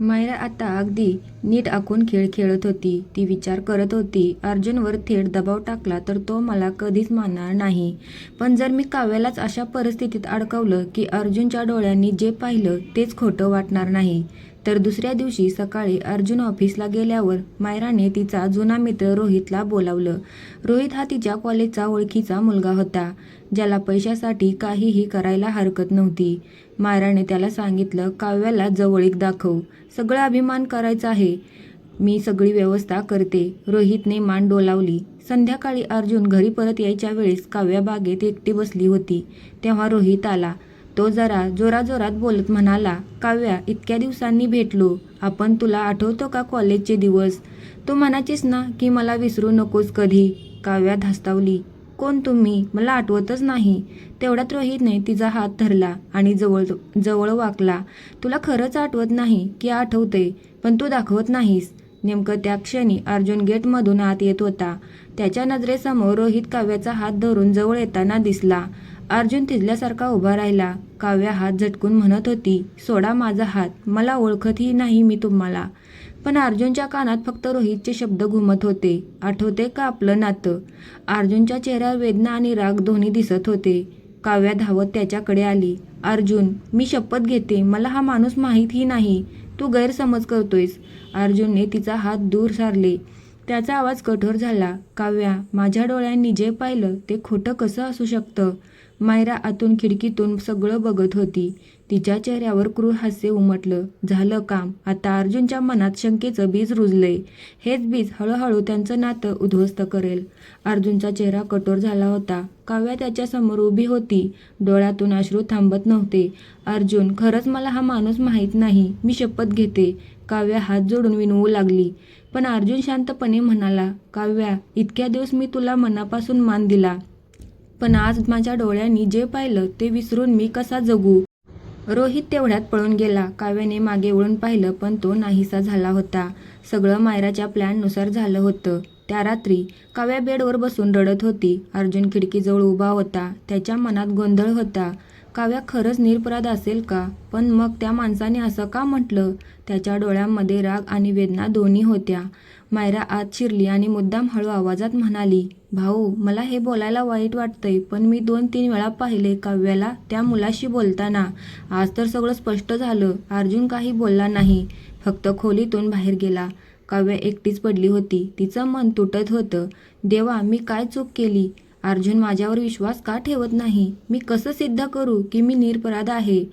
मायरा आता अगदी नीट आखून खेळ खेळत होती. ती विचार करत होती अर्जुनवर थेट दबाव टाकला तर तो मला कधीच मानणार नाही. पण जर मी काव्यालाच अशा परिस्थितीत अडकवलं की अर्जुनच्या डोळ्यांनी जे पाहिलं तेच खोटं वाटणार नाही. तर दुसऱ्या दिवशी सकाळी अर्जुन ऑफिसला गेल्यावर मायराने तिचा जुना मित्र रोहितला बोलावलं. रोहित हा तिच्या कॉलेजचा ओळखीचा मुलगा होता ज्याला पैशासाठी काहीही करायला हरकत नव्हती. मायराने त्याला सांगितलं काव्याला जवळीक दाखव सगळा अभिमान करायचा आहे. मी सगळी व्यवस्था करते. रोहितने मान डोलावली. संध्याकाळी अर्जुन घरी परत यायच्या वेळेस काव्या बागेत एकटी बसली होती. तेव्हा रोहित आला. तो जरा जोराजोरात बोलत म्हणाला काव्या इतक्या दिवसांनी भेटलो. आपण तुला आठवतो का कॉलेजचे दिवस तू म्हणायचीस ना की मला विसरू नकोस कधी काव्या धास्तावली. कोण तुम्ही? मला आठवतच नाही तेवढ्यात रोहितने तिचा हात धरला आणि जवळ जवळ वाकला. तुला खरंच आठवत नाही की आठवते पण तू दाखवत नाहीस नेमकं त्या क्षणी अर्जुन गेटमधून आत येत होता. त्याच्या नजरेसमोर रोहित काव्याचा हात धरून जवळ येताना दिसला. अर्जुन तिजल्यासारखा उभा राहिला. काव्या हात झटकून म्हणत होती सोडा माझा हात मला ओळखतही नाही मी तुम्हाला. पण अर्जुनच्या कानात फक्त रोहितचे शब्द घुमत होते. आठवते का आपलं नातं? अर्जुनच्या चेहऱ्यावर वेदना आणि राग दोन्ही दिसत होते. काव्या धावत त्याच्याकडे आली. अर्जुन मी शपथ घेते मला हा माणूस माहीतही नाही. तू गैरसमज करतोयस. अर्जुनने तिचा हात दूर सारले. त्याचा आवाज कठोर झाला. काव्या माझ्या डोळ्यांनी जे पाहिलं ते खोटं कसं असू शकतं? मायरा आतून खिडकीतून सगळं बघत होती. तिच्या चेहऱ्यावर क्रूर हास्य उमटलं. झालं काम. आता अर्जुनच्या मनात शंकेचं बीज रुजलंय. हेच बीज हळूहळू त्यांचं नातं उद्ध्वस्त करेल. अर्जुनचा चेहरा कठोर झाला होता. काव्या त्याच्यासमोर उभी होती. डोळ्यातून अश्रू थांबत नव्हते. अर्जुन खरंच मला हा माणूस माहीत नाही. मी शपथ घेते. काव्या हात जोडून विनवू लागली. पण अर्जुन शांतपणे म्हणाला काव्या इतक्या दिवस मी तुला मनापासून मान दिला. पण आज माझ्या डोळ्यांनी जे पाहिलं ते विसरून मी कसा जगू? रोहित तेवढ्यात पळून गेला. काव्याने मागे वळून पाहिलं पण तो नाहीसा झाला होता. सगळं मायराच्या प्लॅननुसार झालं होतं. त्या रात्री काव्या बेडवर बसून रडत होती. अर्जुन खिडकीजवळ उभा होता. त्याच्या मनात गोंधळ होता. काव्या खरंच निरपराध असेल का? पण मग त्या माणसाने असं का म्हटलं? त्याच्या डोळ्यांमध्ये राग आणि वेदना दोन्ही होत्या. मायरा आत शिरली आणि मुद्दाम हळू आवाजात म्हणाली भाऊ मला हे बोलायला वाईट वाटतंय पण मी दोन तीन वेळा पाहिले काव्याला त्या मुलाशी बोलताना. आज तर सगळं स्पष्ट झालं अर्जुन काही बोलला नाही फक्त खोलीतून बाहेर गेला. काव्या एकटीच पडली होती तिचं मन तुटत होतं. देवा मी काय चूक केली? अर्जुन माझ्यावर विश्वास का ठेवत नाही? मी कसं सिद्ध करू की मी निरपराध आहे?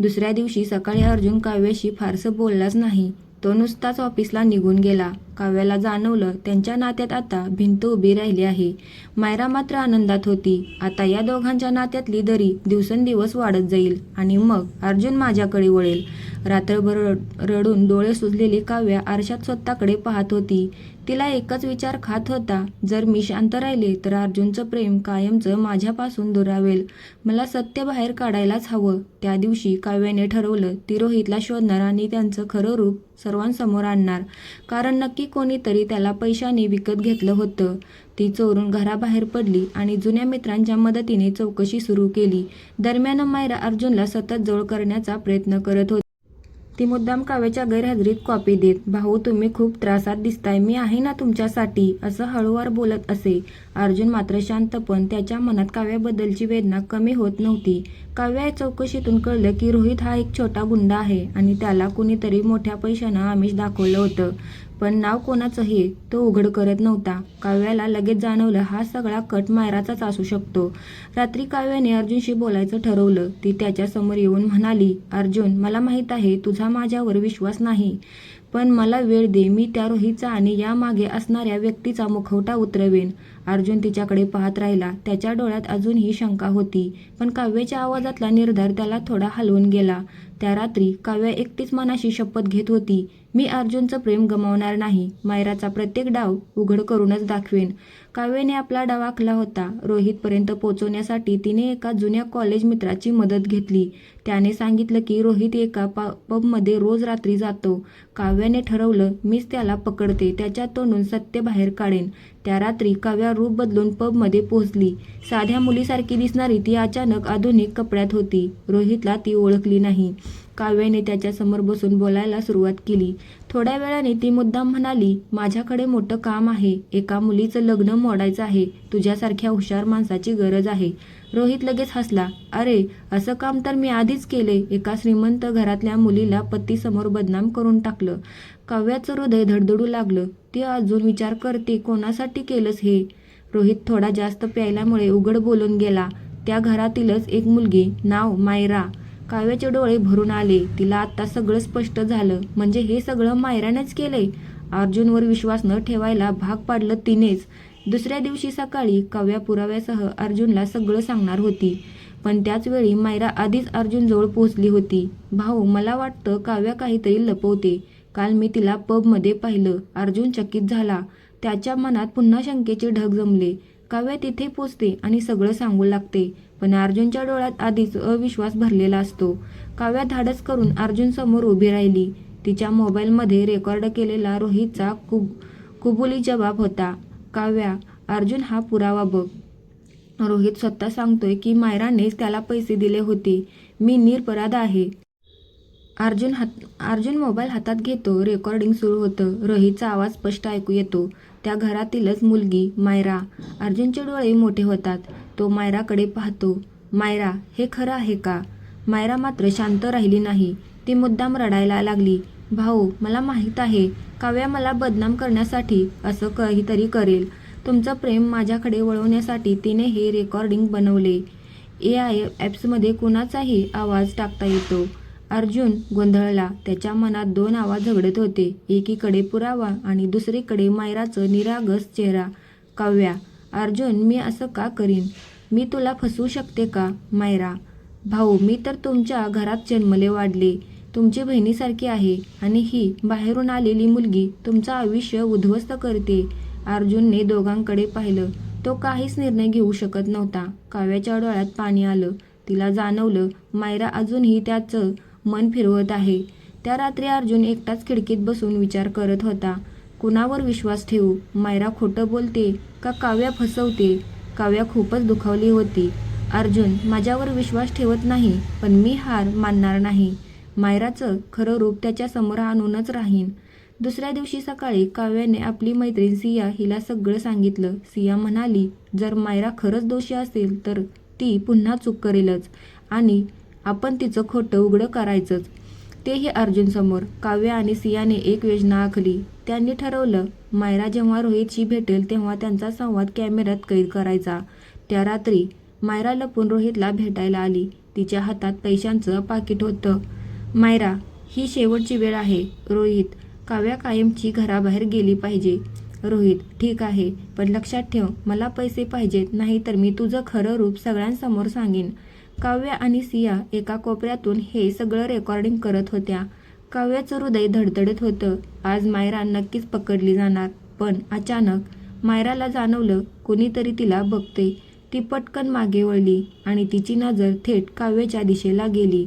दुसऱ्या दिवशी सकाळी अर्जुन काव्याशी फारसं बोललाच नाही. तो नुसताच ऑफिसला निघून गेला. काव्याला जाणवलं त्यांच्या नात्यात आता भिंत उभी राहिली आहे. मायरा मात्र आनंदात होती. आता या दोघांच्या नात्यातली दरी दिवसेंदिवस वाढत जाईल आणि मग अर्जुन माझ्याकडे वळेल. रात्रभर रडून डोळे सुजलेली काव्या आरशात स्वतःकडे पाहत होती. तिला एकच विचार खात होता. जर मी शांत राहिले तर अर्जुनचं प्रेम कायमचं माझ्यापासून दुरावेल. मला सत्य बाहेर काढायलाच हवं. त्या दिवशी काव्याने ठरवलं ती रोहितला शोधणार आणि त्यांचं खरं रूप सर्वांसमोर आणणार. कारण नक्की कोणीतरी त्याला पैशाने विकत घेतलं होतं. ती चोरून घराबाहेर पडली आणि जुन्या मित्रांच्या मदतीने चौकशी सुरू केली. दरम्यान मायरा अर्जुनला सतत जवळ करण्याचा प्रयत्न करत होती. ती मुद्दाम काव्याच्या गैरहजेरीत कॉपी देत भाऊ तुम्ही खूप त्रासात दिसताय मी आहे ना तुमच्यासाठी असं हळूवार बोलत असे. अर्जुन मात्र शांत पण त्याच्या मनात काव्याबद्दलची वेदना कमी होत नव्हती. काव्या चौकशीतून कळलं की रोहित हा एक छोटा गुंडा आहे आणि त्याला कुणीतरी मोठ्या पैशानं आमिष दाखवलं होतं. पण नाव कोणाचंही तो उघड करत नव्हता. काव्याला लगेच जाणवलं हा सगळा कट मायराचाच असू शकतो. रात्री काव्याने अर्जुनशी बोलायचं ठरवलं. ती त्याच्यासमोर येऊन म्हणाली अर्जुन मला माहीत आहे तुझा माझ्यावर विश्वास नाही. पण मला वेळ दे मी त्या रोहितचा आणि यामागे असणाऱ्या व्यक्तीचा मुखवटा उतरवेन. अर्जुन तिच्याकडे पाहत राहिला. त्याच्या डोळ्यात अजूनही शंका होती. पण काव्याच्या आवाजातला निर्धार त्याला थोडा हलवून गेला. त्या रात्री काव्या एकटीच मनाशी शपथ घेत होती. मी अर्जुनचं प्रेम गमावणार नाही. मायराचा प्रत्येक डाव उघड करूनच दाखवेन. काव्याने आपला डाव आखला होता. रोहितपर्यंत पोहोचवण्यासाठी तिने एका जुन्या कॉलेज मित्राची मदत घेतली. त्याने सांगितलं की रोहित एका पा पबमध्ये रोज रात्री जातो. काव्याने ठरवलं मीच त्याला पकडते. त्याच्या तोंडून सत्य बाहेर काढेन. त्या रात्री काव्या रूप बदलून पबमध्ये पोहोचली. साध्या मुलीसारखी दिसणारी ती अचानक आधुनिक कपड्यात होती. रोहितला ती ओळखली नाही. काव्याने त्याच्यासमोर बसून बोलायला सुरुवात केली. थोड्या वेळाने ती मुद्दाम म्हणाली माझ्याकडे मोठं काम आहे. एका मुलीचं लग्न मोडायचं आहे. तुझ्यासारख्या हुशार माणसाची गरज आहे. रोहित लगेच हसला. अरे असं काम तर मी आधीच केले एका श्रीमंत घरातल्या मुलीला पतीसमोर बदनाम करून टाकलं. काव्याचं हृदय धडधडू लागलं. ती अजून विचार करते कोणासाठी केलंस हे? रोहित थोडा जास्त प्यायल्यामुळे उघड बोलून गेला. त्या घरातीलच एक मुलगी नाव मायरा. काव्याचे डोळे भरून आले. तिला आता सगळं स्पष्ट झालं. म्हणजे हे सगळं मायरानेच केले अर्जुनवर विश्वास न ठेवायला भाग पाडलं तिनेच. दुसऱ्या दिवशी सकाळी काव्या पुराव्यासह अर्जुनला सगळं सांगणार होती. पण त्याचवेळी मायरा आधीच अर्जुनजवळ पोहोचली होती. भाऊ मला वाटतं काव्या काहीतरी लपवते. काल मी तिला पबमध्ये पाहिलं. अर्जुन चकित झाला. त्याच्या मनात पुन्हा शंकेचे ढग जमले. काव्या तिथे पोचते आणि सगळं सांगू लागते पण अर्जुनच्या डोळ्यात आधीच अविश्वास भरलेला असतो. काव्या धाडस करून अर्जुन समोर उभी राहिली. तिच्या मोबाईलमध्ये रेकॉर्ड केलेला रोहितचा कुब कुबुली जबाब होता काव्या अर्जुन हा पुरावा बघ. रोहित स्वतः सांगतोय की मायरानेच त्याला पैसे दिले होते. मी निरपराध आहे. अर्जुन हात अर्जुन मोबाईल हातात घेतो. रेकॉर्डिंग सुरू होतं. रोहितचा आवाज स्पष्ट ऐकू येतो. त्या घरातीलच मुलगी मायरा. अर्जुनचे डोळे मोठे होतात. तो मायराकडे पाहतो. मायरा हे खरं आहे का? मायरा मात्र शांत राहिली नाही. ती मुद्दाम रडायला लागली. भाऊ मला माहीत आहे. काव्या मला बदनाम करण्यासाठी असं काहीतरी करेल. तुमचं प्रेम माझ्याकडे वळवण्यासाठी तिने हे रेकॉर्डिंग बनवले. ए आय ॲप्समध्ये कुणाचाही आवाज टाकता येतो. अर्जुन गोंधळला. त्याच्या मनात दोन आवाज झगडत होते. एकीकडे पुरावा आणि दुसरीकडे मायराचं निरागस चेहरा. काव्या अर्जुन मी असं का करीन? मी तुला फसवू शकते का मायरा? भाऊ मी तर तुमच्या घरात जन्मले वाढले. तुमची बहिणीसारखी आहे आणि ही बाहेरून आलेली मुलगी तुमचं आयुष्य उद्ध्वस्त करते. अर्जुनने दोघांकडे पाहिलं. तो काहीच निर्णय घेऊ शकत नव्हता. काव्याच्या डोळ्यात पाणी आलं. तिला जाणवलं मायरा अजूनही त्याचं मन फिरवत आहे. त्या रात्री अर्जुन एकटाच खिडकीत बसून विचार करत होता. कुणावर विश्वास ठेवू? मायरा खोटं बोलते का काव्या फसवते? काव्या खूपच दुखावली होती. अर्जुन माझ्यावर विश्वास ठेवत नाही पण मी हार मानणार नाही. मायराचं खरं रूप त्याच्यासमोर आणूनच राहीन. दुसऱ्या दिवशी सकाळी काव्याने आपली मैत्रीण सिया हिला सगळं सांगितलं. सिया म्हणाली जर मायरा खरंच दोषी असेल तर ती पुन्हा चूक करेलच. आणि आपण तिचं खोटं उघडं करायचंच. तेही अर्जुनसमोर काव्य आणि सियाने एक योजना आखली. त्यांनी ठरवलं मायरा जेव्हा रोहितशी भेटेल तेव्हा त्यांचा संवाद कॅमेऱ्यात कैद करायचा. त्या रात्री मायरा लपून रोहितला भेटायला आली. तिच्या हातात पैशांचं पाकिट होतं. मायरा ही शेवटची वेळ आहे. रोहित काव्या कायमची घराबाहेर गेली पाहिजे. रोहित ठीक आहे पण लक्षात ठेव मला पैसे पाहिजेत नाही तर मी तुझं खरं रूप सगळ्यांसमोर सांगेन. काव्य आणि सिया एका कोपऱ्यातून हे सगळं रेकॉर्डिंग करत होत्या. काव्याचं हृदय धडधडत होतं. आज मायरा नक्कीच पकडली जाणार. पण अचानक मायराला जाणवलं कोणीतरी तिला बघते ती पटकन मागे वळली आणि तिची नजर थेट काव्याच्या दिशेला गेली.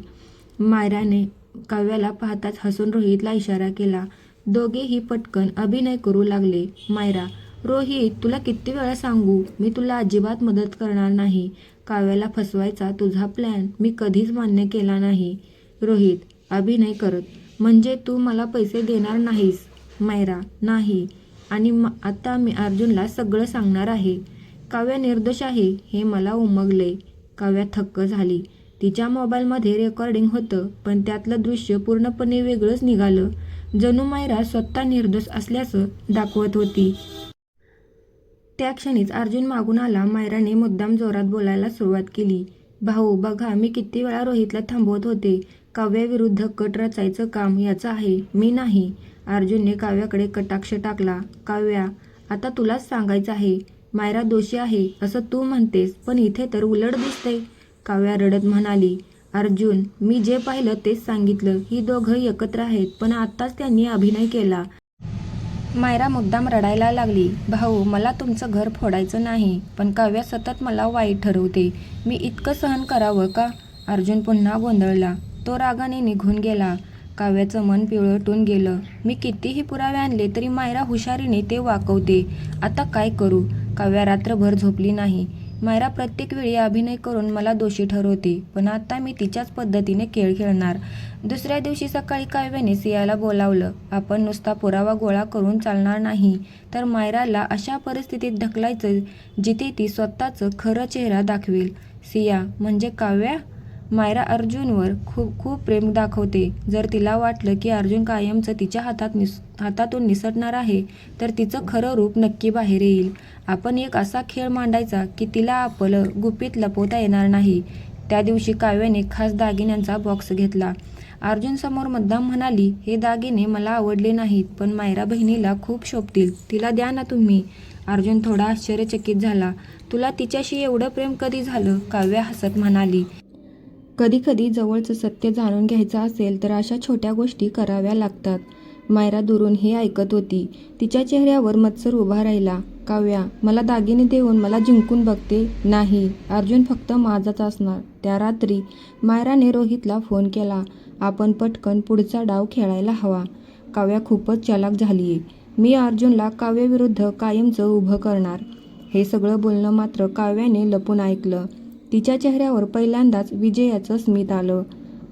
मायराने काव्याला पाहताच हसून रोहितला इशारा केला. दोघेही पटकन अभिनय करू लागले. मायरा रोहित तुला किती वेळा सांगू? मी तुला अजिबात मदत करणार नाही. काव्याला फसवायचा तुझा प्लॅन मी कधीच मान्य केला नाही. रोहित अभिनय करत म्हणजे तू मला पैसे देणार नाहीस मायरा नाही. आणि म आता मी अर्जुनला सगळं सांगणार आहे. काव्या निर्दोष आहे हे मला उमगले. काव्या थक्क झाली. तिच्या मोबाईलमध्ये रेकॉर्डिंग होतं पण त्यातलं दृश्य पूर्णपणे वेगळंच निघालं. जणू मायरा स्वतः निर्दोष असल्याचं दाखवत होती. त्या क्षणीच अर्जुन मागून आला. मायराने मुद्दाम जोरात बोलायला सुरुवात केली. भाऊ बघा मी किती वेळा रोहितला थांबवत होते. काव्याविरुद्ध कट रचायचं काम याचं आहे. मी नाही. अर्जुनने काव्याकडे कटाक्ष टाकला. काव्या आता तुलाच सांगायचं आहे. मायरा दोषी आहे असं तू म्हणतेस पण इथे तर उलट दिसते काव्या रडत म्हणाली. अर्जुन मी जे पाहिलं तेच सांगितलं. ही दोघं एकत्र आहेत पण आत्ताच त्यांनी अभिनय केला. मायरा मुद्दाम रडायला लागली भाऊ मला तुमचं घर फोडायचं नाही पण काव्या सतत मला वाईट ठरवते. मी इतकं सहन करावं का? अर्जुन पुन्हा गोंधळला. तो रागाने निघून गेला. काव्याचं मन पिवळटून गेलं. मी कितीही पुरावे आणले तरी मायरा हुशारीने ते वाकवते. आता काय करू? काव्या रात्रभर झोपली नाही. मायरा प्रत्येक वेळी अभिनय करून मला दोषी ठरवते पण आता मी तिच्याच पद्धतीने खेळ खेळणार. दुसऱ्या दिवशी सकाळी काव्याने सियाला बोलावलं आपण नुसता पुरावा गोळा करून चालणार नाही तर मायराला अशा परिस्थितीत ढकलायचं जिथे ती स्वतःचं खरं चेहरा दाखवेल. सिया म्हणजे काव्या? मायरा अर्जुनवर खूप खूप प्रेम दाखवते. जर तिला वाटलं की अर्जुन कायमचं तिच्या हातात निस हातातून निसटणार आहे तर तिचं खरं रूप नक्की बाहेर येईल. आपण एक असा खेळ मांडायचा की तिला आपलं गुपित लपवता येणार नाही. त्या दिवशी काव्याने खास दागिन्यांचा बॉक्स घेतला. अर्जुन समोर मुद्दाम म्हणाली हे दागिने मला आवडले नाहीत पण मायरा बहिणीला खूप शोभतील. तिला द्या ना तुम्ही. अर्जुन थोडा आश्चर्यचकित झाला. तुला तिच्याशी एवढं प्रेम कधी झालं? काव्या हसत म्हणाली. कधीकधी जवळचं सत्य जाणून घ्यायचं असेल तर अशा छोट्या गोष्टी कराव्या लागतात. मायरा दुरून हे ऐकत होती. तिच्या चेहऱ्यावर मत्सर उभा राहिला. काव्या मला दागिने देऊन मला जिंकून बघते? नाही. अर्जुन फक्त माझाच असणार. त्या रात्री मायराने रोहितला फोन केला. आपण पटकन पुढचा डाव खेळायला हवा. काव्या खूपच चालाक झाली आहे मी अर्जुनला काव्याविरुद्ध कायमचं उभं करणार. हे सगळं बोलणं मात्र काव्याने लपून ऐकलं. तिच्या चेहऱ्यावर पहिल्यांदाच विजयाचं स्मित आलं.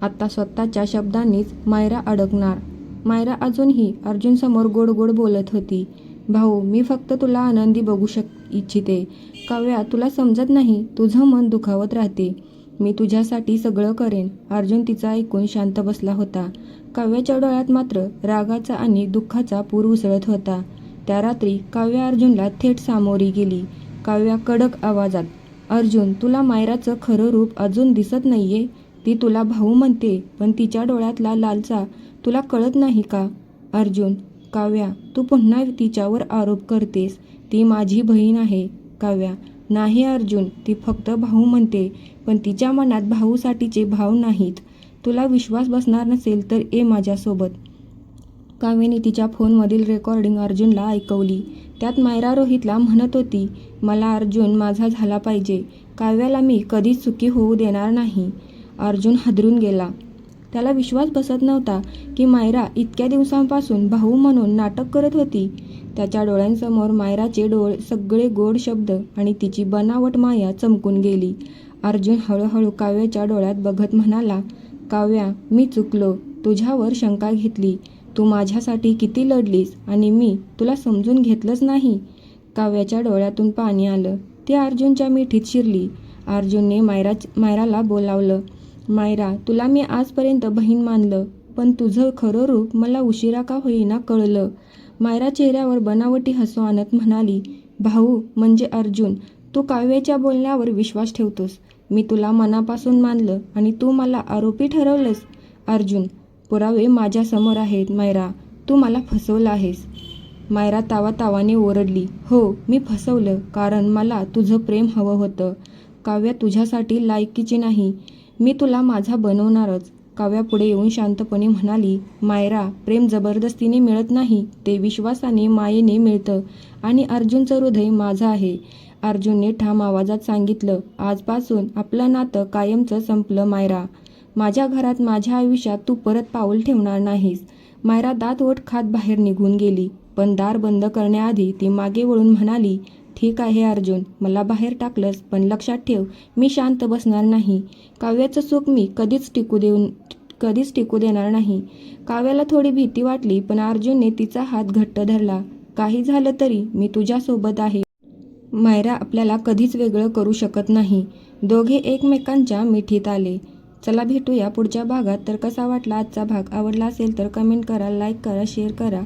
आता स्वतःच्या शब्दांनीच मायरा अडकणार. मायरा अजूनही अर्जुनसमोर गोड गोड बोलत होती. भाऊ मी फक्त तुला आनंदी बघू शक इच्छिते. काव्या तुला समजत नाही तुझं मन दुखावत राहते. मी तुझ्यासाठी सगळं करेन. अर्जुन तिचा ऐकून शांत बसला होता. काव्याच्या डोळ्यात मात्र रागाचा आणि दुःखाचा पूर उसळत होता. त्या रात्री काव्या अर्जुनला थेट सामोरी गेली. काव्या कडक आवाजात अर्जुन तुला मायराचं खरं रूप अजून दिसत नाहीये. ती तुला भाऊ म्हणते पण तिच्या डोळ्यातला लालचा तुला कळत नाही का? अर्जुन काव्या तू पुन्हा तिच्यावर आरोप करतेस. ती माझी बहीण आहे काव्या. नाही अर्जुन ती फक्त भाऊ म्हणते पण तिच्या मनात भाऊसाठीचे भाव नाहीत. तुला विश्वास बसणार नसेल तर ए माझ्यासोबत. काव्याने तिच्या फोनमधील रेकॉर्डिंग अर्जुनला ऐकवली. त्यात मायरा रोहितला म्हणत होती मला अर्जुन माझा झाला पाहिजे. काव्याला मी कधीच चुकी होऊ देणार नाही. अर्जुन हादरून गेला. त्याला विश्वास बसत नव्हता की मायरा इतक्या दिवसांपासून भाऊ म्हणून नाटक करत होती. त्याच्या डोळ्यांसमोर मायराचे डोळे सगळे गोड शब्द आणि तिची बनावट माया चमकून गेली. अर्जुन हळूहळू काव्याच्या डोळ्यात बघत म्हणाला काव्या मी चुकलो. तुझ्यावर शंका घेतली. तू माझ्यासाठी किती लढलीस आणि मी तुला समजून घेतलंच नाही. काव्याच्या डोळ्यातून पाणी आलं. ती अर्जुनच्या मिठीत शिरली. अर्जुनने मायरा मायराला बोलावलं. मायरा तुला मी आजपर्यंत बहीण मानलं पण तुझं खरं रूप मला उशिरा का होईना कळलं. मायरा चेहऱ्यावर बनावटी हसू आणत म्हणाली भाऊ म्हणजे अर्जुन तू काव्याच्या बोलण्यावर विश्वास ठेवतोस. मी तुला मनापासून मानलं आणि तू मला आरोपी ठरवलंस. अर्जुन पुरावे माझ्यासमोर आहेत मायरा तू मला फसवलं आहेस. मायरा तावा तावाने ओरडली. हो मी फसवलं कारण मला तुझं प्रेम हवं होतं. काव्या तुझ्यासाठी लायकीची नाही. मी तुला माझा बनवणारच. काव्या पुढे येऊन शांतपणे म्हणाली मायरा प्रेम जबरदस्तीने मिळत नाही. ते विश्वासाने मायेने मिळतं. आणि अर्जुनचं हृदय माझं आहे. अर्जुनने ठाम आवाजात सांगितलं आजपासून आपलं नातं कायमचं संपलं मायरा माझ्या घरात माझ्या आयुष्यात तू परत पाऊल ठेवणार नाहीस. मायरा दात ओठ खात बाहेर निघून गेली. पण दार बंद करण्याआधी ती मागे वळून म्हणाली ठीक आहे अर्जुन मला बाहेर टाकलंस पण लक्षात ठेव मी शांत बसणार नाही. काव्याचं सुख मी कधीच टिकू देऊन कधीच टिकू देणार नाही. काव्याला थोडी भीती वाटली पण अर्जुनने तिचा हात घट्ट धरला. काही झालं तरी मी तुझ्यासोबत आहे. मायरा आपल्याला कधीच वेगळं करू शकत नाही. दोघे एकमेकांच्या मिठीत आले. चला भेटूया पुढच्या भागात. तर कसा वाटला आजचा भाग? आवडला असेल तर कमेंट करा लाईक करा शेअर करा.